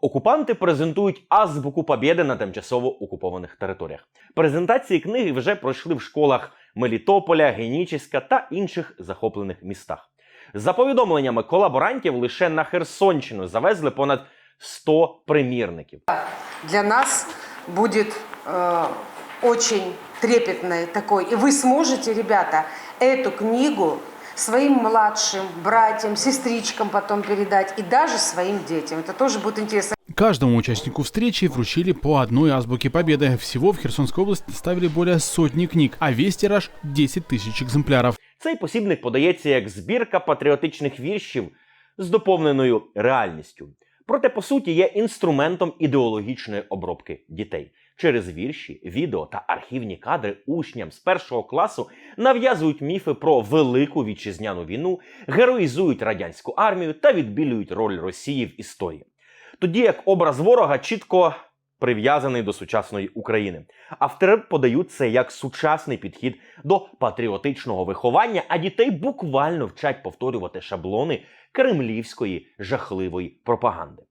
Окупанти презентують азбуку Побєди на тимчасово окупованих територіях. Презентації книги вже пройшли в школах Мелітополя, Генічеська та інших захоплених містах. За повідомленнями колаборантів, лише на Херсонщину завезли понад 100 примірників. для нас будет э, очень трепетной такой. И вы сможете, ребята, эту книгу своим младшим братьям, сестричкам потом передать и даже своим детям. Это тоже будет интересно. Каждому участнику встречи вручили по одной азбуке победы. Всего в Херсонской области ставили более сотни книг, а весь тираж 10 тысяч экземпляров. Цей посібник подається як збірка патріотичних віршів з доповненою реальністю. Проте, по суті, є інструментом ідеологічної обробки дітей. Через вірші, відео та архівні кадри учням з першого класу нав'язують міфи про велику вітчизняну війну, героїзують радянську армію та відбілюють роль Росії в історії. Тоді як образ ворога чітко прив'язаний до сучасної України. Автори подають це як сучасний підхід до патріотичного виховання, а дітей буквально вчать повторювати шаблони кремлівської жахливої пропаганди.